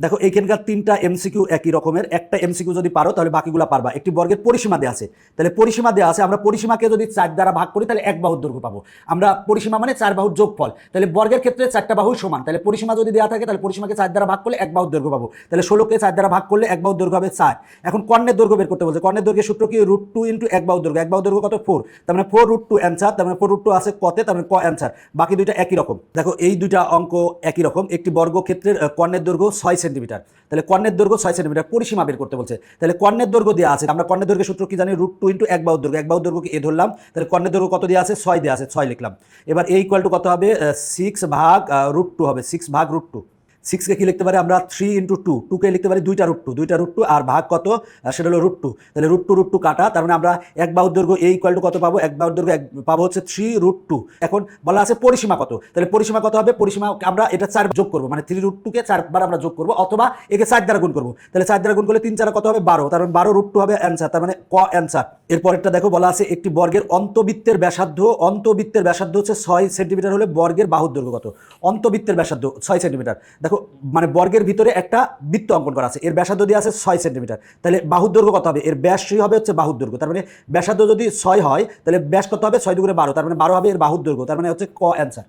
দেখো এইখানকার তিনটা এমসিকিউ একই রকমের। একটা এমসিকিউ যদি পারো, তাহলে বাকিগুলো পারবা। একটি বর্গের পরিসীমা দেওয়া আছে। তাহলে পরিসীমা দেওয়া আছে, আমরা পরিসীমাকে যদি চার দ্বারা ভাগ করি, তাহলে এক বাহুর দৈর্ঘ্য পাবো। আমরা পরিসীমা মানে চার বাহুর যোগফল। তাহলে বর্গের ক্ষেত্রে চারটা বাহু সমান। তাহলে পরিসীমা যদি দেওয়া থাকে, তাহলে পরিসীমাকে চার দ্বারা ভাগ করলে এক বাহুর দৈর্ঘ্য পাবো। তাহলে ষোলোকে চার দ্বারা ভাগ করলে এক বাহুর দৈর্ঘ্য হবে চার। এখন কর্ণের দৈর্ঘ্য বের করতে বলছে। কর্ণের দৈর্ঘ্যের সূত্র কি? রুট টু ইন্টু এক বাহুর দৈর্ঘ্য। এক বাহুর দৈর্ঘ্য কত? ফোর। তার মানে ফোর রুট টু অ্যান্সার। তার মানে ফোর রুট টু আছে কতে, তার মানে ক অ্যান্সার। বাকি দুইটা একই রকম। দেখো, এই দুইটা অঙ্ক একই রকম। একটি বর্গক্ষেত্রের কর্ণের দৈর্ঘ্য ছয় সেন্টিমিটার। তাহলে কর্ণের দৈর্ঘ্য ছয় সেন্টিমিটার, পরিসীমা বের করতে বলছে। তাহলে কর্ণের দৈর্ঘ্য দেওয়া আছে, আমরা কর্ণের দৈর্ঘ্য সূত্র কি জানি? রুট টু ইন্টু এক বাহুর দৈর্ঘ্য, এক বাহুর দৈর্ঘ্য এ ধরলাম, তাহলে কর্ণের দৈর্ঘ্য কত দেওয়া আছে? ছয় দেওয়া আছে, ছয় লিখলাম। এবার এই ইকুয়াল টু কত হবে? সিক্স ভাগ রুট টু হবে সিক্স ভাগ রুট টু সিক্সকে কি লিখতে পারি আমরা? থ্রি ইন্টু টু টুকে লিখতে পারি দুইটা রুট টু দুইটা রুট টু আর ভাগ কত? সেটা হলো রুট টু তাহলে রুট টু রুট টু কাটা, তার মানে আমরা এক বাহুর দৈর্ঘ্য এই ইকুয়াল টু কত পাবো? এক বাহুর দৈর্ঘ্য এক, পাবো হচ্ছে থ্রি রুট টু এখন বলা আছে পরিসীমা কত। তাহলে পরিসীমা কত হবে? পরিসীমা আমরা এটা চার যোগ করব মানে থ্রি রুট টুকে চারবার আমরা যোগ করব, অথবা একে চার দ্বারা গুণ করব। তাহলে চার দ্বারা গুণ করলে তিন চার কত হবে? বারো। তার মানে বারো রুট টু হবে অ্যান্সার তার মানে ক অ্যান্সার এরপরেরটা দেখো, বলা আছে একটি বর্গের অন্তবৃত্তের ব্যাসার্ধ অন্তবৃত্তের ব্যাসার্ধ হচ্ছে ছয় সেন্টিমিটার হলে বর্গের বাহুর দৈর্ঘ্য কত? অন্তবৃত্তের ব্যাসার্ধ, ছয় সেন্টিমিটার দেখো মানে বর্গের ভিতরে একটা বৃত্ত অঙ্কন করা আছে। এর ব্যাসার্ধ দিয়ে আছে ছয় সেন্টিমিটার। তাহলে বাহুর দৈর্ঘ্য কত হবে? এর ব্যাসই হবে হচ্ছে বাহুর দৈর্ঘ্য। তার মানে ব্যাসার্ধ যদি ছয় হয়, তাহলে ব্যাস কত হবে? ছয় দুগুণে বারো। তার মানে বারো হবে এর বাহুর দৈর্ঘ্য। তার মানে হচ্ছে ক অ্যান্সার